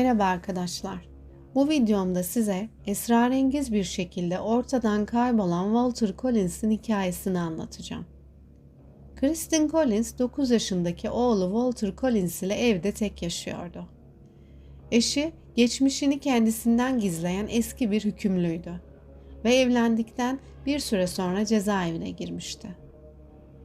Merhaba arkadaşlar. Bu videomda size esrarengiz bir şekilde ortadan kaybolan Walter Collins'in hikayesini anlatacağım. Kristen Collins 9 yaşındaki oğlu Walter Collins ile evde tek yaşıyordu. Eşi geçmişini kendisinden gizleyen eski bir hükümlüydü ve evlendikten bir süre sonra cezaevine girmişti.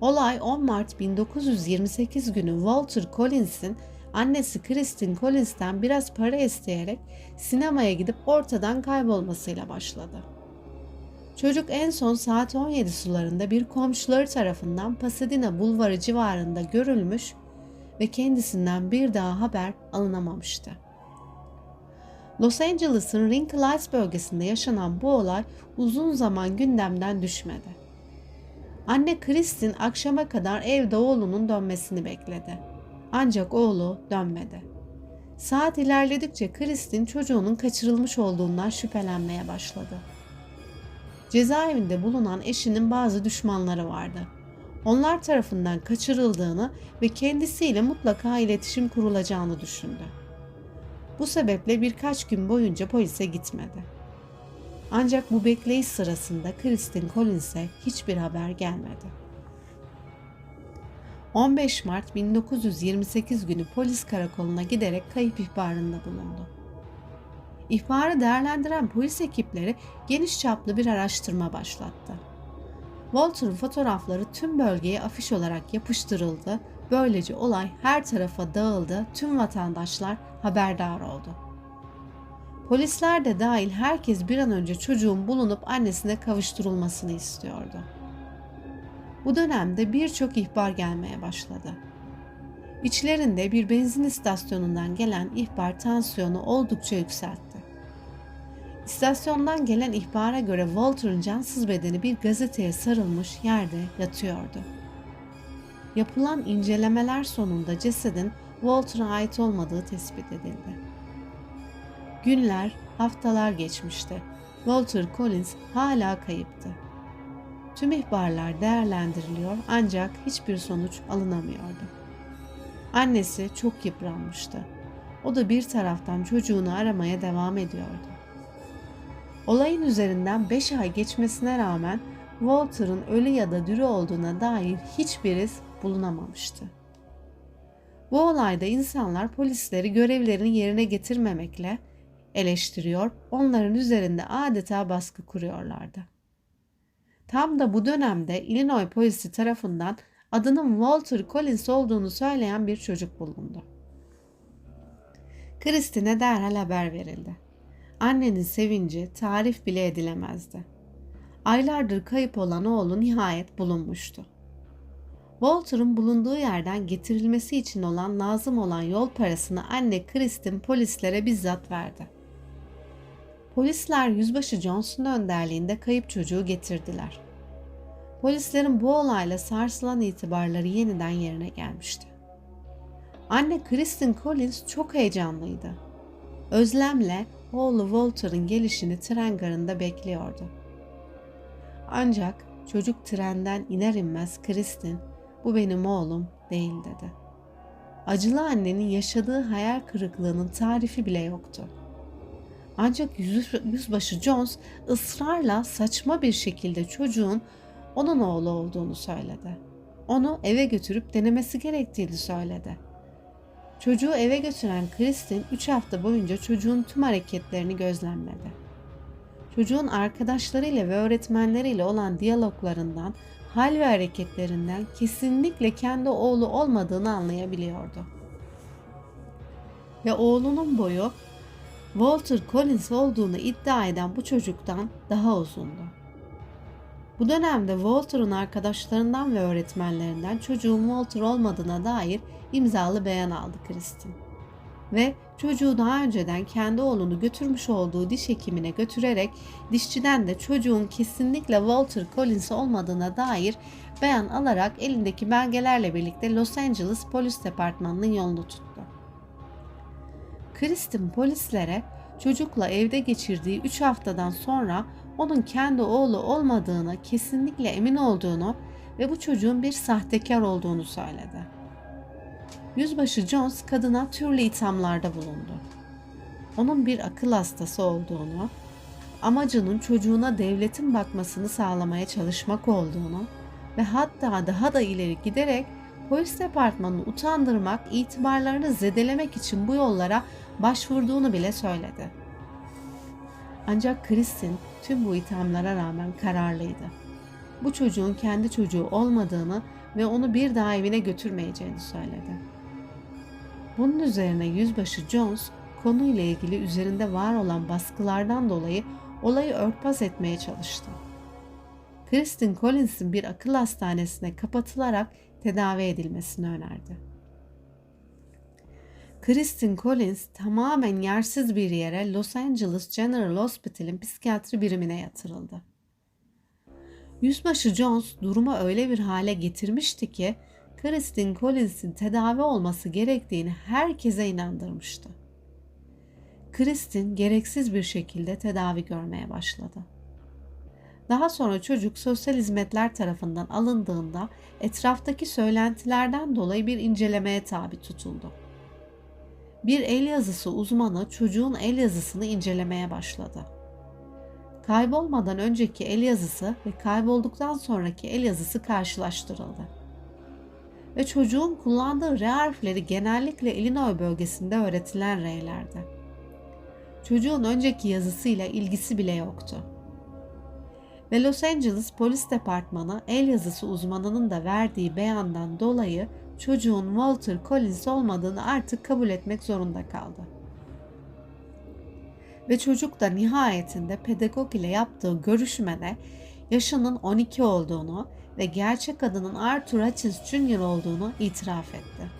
Olay 10 Mart 1928 günü Walter Collins'in annesi Kristin Collins'ten biraz para isteyerek sinemaya gidip ortadan kaybolmasıyla başladı. Çocuk en son saat 17 sularında bir komşuları tarafından Pasadena Bulvarı civarında görülmüş ve kendisinden bir daha haber alınamamıştı. Los Angeles'ın Wrinkle Heights bölgesinde yaşanan bu olay uzun zaman gündemden düşmedi. Anne Kristin akşama kadar evde oğlunun dönmesini bekledi. Ancak oğlu dönmedi. Saat ilerledikçe Kristin çocuğunun kaçırılmış olduğundan şüphelenmeye başladı. Cezaevinde bulunan eşinin bazı düşmanları vardı. Onlar tarafından kaçırıldığını ve kendisiyle mutlaka iletişim kurulacağını düşündü. Bu sebeple birkaç gün boyunca polise gitmedi. Ancak bu bekleyiş sırasında Kristin Collins'e hiçbir haber gelmedi. 15 Mart 1928 günü polis karakoluna giderek kayıp ihbarında bulundu. İhbarı değerlendiren polis ekipleri geniş çaplı bir araştırma başlattı. Walter'ın fotoğrafları tüm bölgeye afiş olarak yapıştırıldı. Böylece olay her tarafa dağıldı. Tüm vatandaşlar haberdar oldu. Polisler de dahil herkes bir an önce çocuğun bulunup annesine kavuşturulmasını istiyordu. Bu dönemde birçok ihbar gelmeye başladı. İçlerinde bir benzin istasyonundan gelen ihbar tansiyonu oldukça yükseltti. İstasyondan gelen ihbara göre Walter'ın cansız bedeni bir gazeteye sarılmış yerde yatıyordu. Yapılan incelemeler sonunda cesedin Walter'a ait olmadığı tespit edildi. Günler, haftalar geçmişti. Walter Collins hala kayıptı. Tüm ihbarlar değerlendiriliyor ancak hiçbir sonuç alınamıyordu. Annesi çok yıpranmıştı. O da bir taraftan çocuğunu aramaya devam ediyordu. Olayın üzerinden 5 ay geçmesine rağmen Walter'ın ölü ya da dürü olduğuna dair hiçbir iz bulunamamıştı. Bu olayda insanlar polisleri görevlerini yerine getirmemekle eleştiriyor, onların üzerinde adeta baskı kuruyorlardı. Tam da bu dönemde Illinois polisi tarafından adının Walter Collins olduğunu söyleyen bir çocuk bulundu. Kristin'e derhal haber verildi. Annenin sevinci tarif bile edilemezdi. Aylardır kayıp olan oğlu nihayet bulunmuştu. Walter'ın bulunduğu yerden getirilmesi için olan lazım olan yol parasını anne Kristin polislere bizzat verdi. Polisler Yüzbaşı Johnson önderliğinde kayıp çocuğu getirdiler. Polislerin bu olayla sarsılan itibarları yeniden yerine gelmişti. Anne Kristen Collins çok heyecanlıydı. Özlemle oğlu Walter'ın gelişini tren garında bekliyordu. Ancak çocuk trenden iner inmez Kristen, bu benim oğlum değil dedi. Acılı annenin yaşadığı hayal kırıklığının tarifi bile yoktu. Ancak yüzbaşı Jones ısrarla saçma bir şekilde çocuğun onun oğlu olduğunu söyledi. Onu eve götürüp denemesi gerektiğini söyledi. Çocuğu eve götüren Kristin 3 hafta boyunca çocuğun tüm hareketlerini gözlemledi. Çocuğun arkadaşlarıyla ve öğretmenleriyle olan diyaloglarından, hal ve hareketlerinden kesinlikle kendi oğlu olmadığını anlayabiliyordu. Ve oğlunun boyu Walter Collins olduğunu iddia eden bu çocuktan daha uzundu. Bu dönemde Walter'ın arkadaşlarından ve öğretmenlerinden çocuğun Walter olmadığına dair imzalı beyan aldı Kristin. Ve çocuğu daha önceden kendi oğlunu götürmüş olduğu diş hekimine götürerek dişçiden de çocuğun kesinlikle Walter Collins olmadığına dair beyan alarak elindeki belgelerle birlikte Los Angeles Polis Departmanı'nın yolunu tuttu. Kristin polislere çocukla evde geçirdiği 3 haftadan sonra onun kendi oğlu olmadığını kesinlikle emin olduğunu ve bu çocuğun bir sahtekar olduğunu söyledi. Yüzbaşı Jones kadına türlü ithamlarda bulundu. onun bir akıl hastası olduğunu, amacının çocuğuna devletin bakmasını sağlamaya çalışmak olduğunu ve hatta daha da ileri giderek polis departmanını utandırmak, itibarlarını zedelemek için bu yollara başvurduğunu bile söyledi. Ancak Kristin tüm bu ithamlara rağmen kararlıydı. Bu çocuğun kendi çocuğu olmadığını ve onu bir daha evine götürmeyeceğini söyledi. Bunun üzerine yüzbaşı Jones konuyla ilgili üzerinde var olan baskılardan dolayı olayı örtbas etmeye çalıştı. Kristin Collins'in bir akıl hastanesine kapatılarak tedavi edilmesini önerdi. Kristin Collins tamamen yersiz bir yere Los Angeles General Hospital'in psikiyatri birimine yatırıldı. Yüzbaşı Jones durumu öyle bir hale getirmişti ki Kristin Collins'in tedavi olması gerektiğini herkese inandırmıştı. Kristin gereksiz bir şekilde tedavi görmeye başladı. Daha sonra çocuk sosyal hizmetler tarafından alındığında etraftaki söylentilerden dolayı bir incelemeye tabi tutuldu. Bir el yazısı uzmanı çocuğun el yazısını incelemeye başladı. Kaybolmadan önceki el yazısı ve kaybolduktan sonraki el yazısı karşılaştırıldı. Ve çocuğun kullandığı R harfleri genellikle Illinois bölgesinde öğretilen R'lerdi. Çocuğun önceki yazısıyla ilgisi bile yoktu. Ve Los Angeles Polis Departmanı el yazısı uzmanının da verdiği beyandan dolayı çocuğun Walter Collins olmadığını artık kabul etmek zorunda kaldı. Ve çocuk da nihayetinde pedagog ile yaptığı görüşmede yaşının 12 olduğunu ve gerçek adının Arthur Hutchins Jr. olduğunu itiraf etti.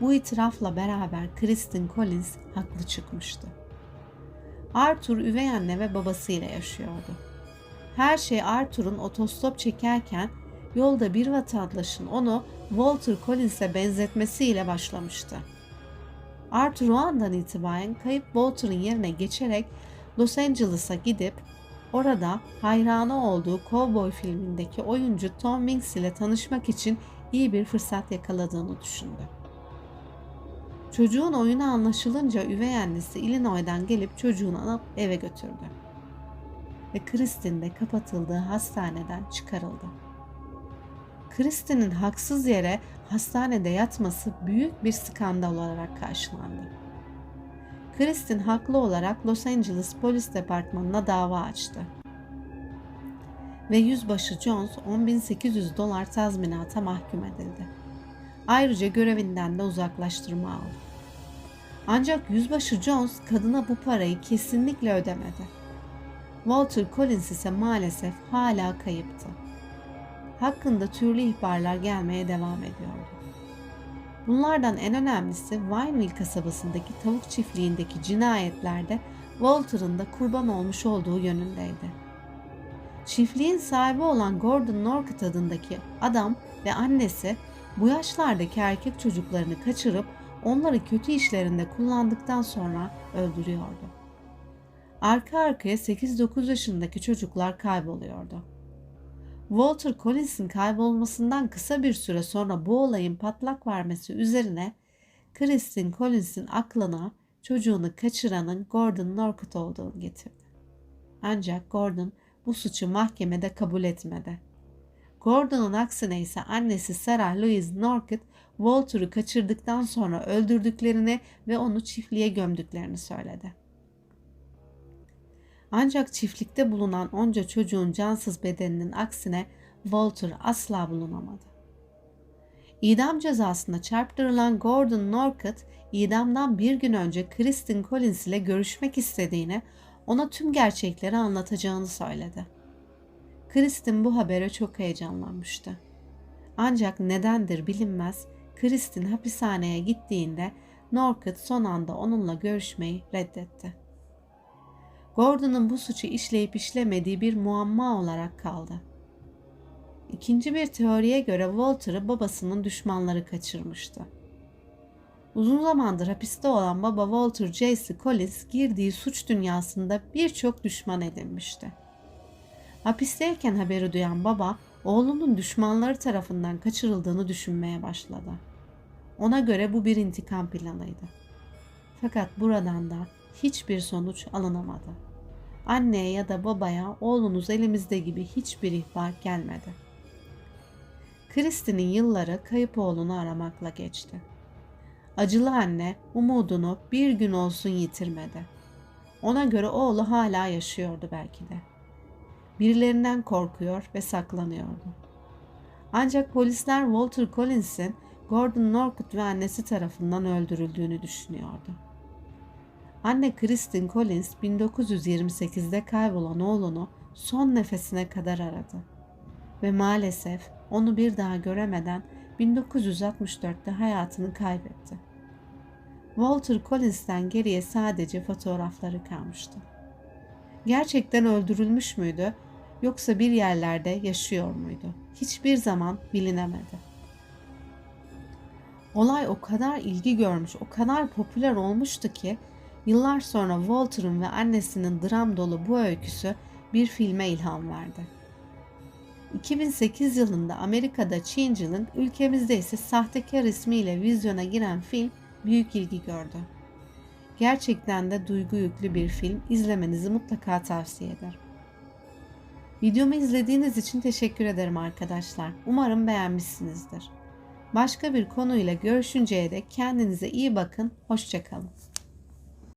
Bu itirafla beraber Kristin Collins haklı çıkmıştı. Arthur üvey anne ve babasıyla yaşıyordu. Her şey Arthur'un otostop çekerken yolda bir vatandaşın onu Walter Collins'e benzetmesiyle başlamıştı. Arthur o andan itibaren kayıp Walter'ın yerine geçerek Los Angeles'a gidip orada hayranı olduğu Cowboy filmindeki oyuncu Tom Hanks ile tanışmak için iyi bir fırsat yakaladığını düşündü. Çocuğun oyunu anlaşılınca üvey annesi Illinois'dan gelip çocuğunu alıp eve götürdü. Ve Kristin de kapatıldığı hastaneden çıkarıldı. Kristin'in haksız yere hastanede yatması büyük bir skandal olarak karşılandı. Kristin haklı olarak Los Angeles Polis Departmanı'na dava açtı. Ve yüzbaşı Jones 10.800 dolar tazminata mahkum edildi. Ayrıca görevinden de uzaklaştırma aldı. Ancak yüzbaşı Jones kadına bu parayı kesinlikle ödemedi. Walter Collins ise maalesef hala kayıptı hakkında türlü ihbarlar gelmeye devam ediyordu. Bunlardan en önemlisi Wineville kasabasındaki tavuk çiftliğindeki cinayetlerde Walter'ın da kurban olmuş olduğu yönündeydi. Çiftliğin sahibi olan Gordon Norcott adındaki adam ve annesi bu yaşlardaki erkek çocuklarını kaçırıp onları kötü işlerinde kullandıktan sonra öldürüyordu. Arka arkaya 8-9 yaşındaki çocuklar kayboluyordu. Walter Collins'in kaybolmasından kısa bir süre sonra bu olayın patlak vermesi üzerine Kristin Collins'in aklına çocuğunu kaçıranın Gordon Norcott olduğunu getirdi. Ancak Gordon bu suçu mahkemede kabul etmedi. Gordon'un aksine ise annesi Sarah Louise Norcott Walter'ı kaçırdıktan sonra öldürdüklerini ve onu çiftliğe gömdüklerini söyledi. Ancak çiftlikte bulunan onca çocuğun cansız bedeninin aksine Walter asla bulunamadı. İdam cezasına çarptırılan Gordon Norcott, idamdan bir gün önce Kristin Collins ile görüşmek istediğini, ona tüm gerçekleri anlatacağını söyledi. Kristin bu habere çok heyecanlanmıştı. Ancak nedendir bilinmez, Kristin hapishaneye gittiğinde Norcott son anda onunla görüşmeyi reddetti. Gordon'un bu suçu işleyip işlemediği bir muamma olarak kaldı. İkinci bir teoriye göre Walter'ı babasının düşmanları kaçırmıştı. Uzun zamandır hapiste olan baba Walter J.C. Collins girdiği suç dünyasında birçok düşman edinmişti. Hapisteyken haberi duyan baba oğlunun düşmanları tarafından kaçırıldığını düşünmeye başladı. Ona göre bu bir intikam planıydı. Fakat buradan da hiçbir sonuç alınamadı. Anneye ya da babaya oğlunuz elimizde gibi hiçbir ihbar gelmedi. Kristin'in yılları kayıp oğlunu aramakla geçti. Acılı anne umudunu bir gün olsun yitirmedi. Ona göre oğlu hala yaşıyordu belki de. Birilerinden korkuyor ve saklanıyordu. Ancak polisler Walter Collins'in Gordon Norwood ve annesi tarafından öldürüldüğünü düşünüyordu. Anne Kristin Collins 1928'de kaybolan oğlunu son nefesine kadar aradı. Ve maalesef onu bir daha göremeden 1964'te hayatını kaybetti. Walter Collins'ten geriye sadece fotoğrafları kalmıştı. Gerçekten öldürülmüş müydü yoksa bir yerlerde yaşıyor muydu? Hiçbir zaman bilinemedi. Olay o kadar ilgi görmüş, o kadar popüler olmuştu ki yıllar sonra Walter'ın ve annesinin dram dolu bu öyküsü bir filme ilham verdi. 2008 yılında Amerika'da Changeling, ülkemizde ise Sahtekar ismiyle vizyona giren film büyük ilgi gördü. Gerçekten de duygu yüklü bir film, izlemenizi mutlaka tavsiye ederim. Videomu izlediğiniz için teşekkür ederim arkadaşlar. Umarım beğenmişsinizdir. Başka bir konuyla görüşünceye dek kendinize iyi bakın, hoşçakalın.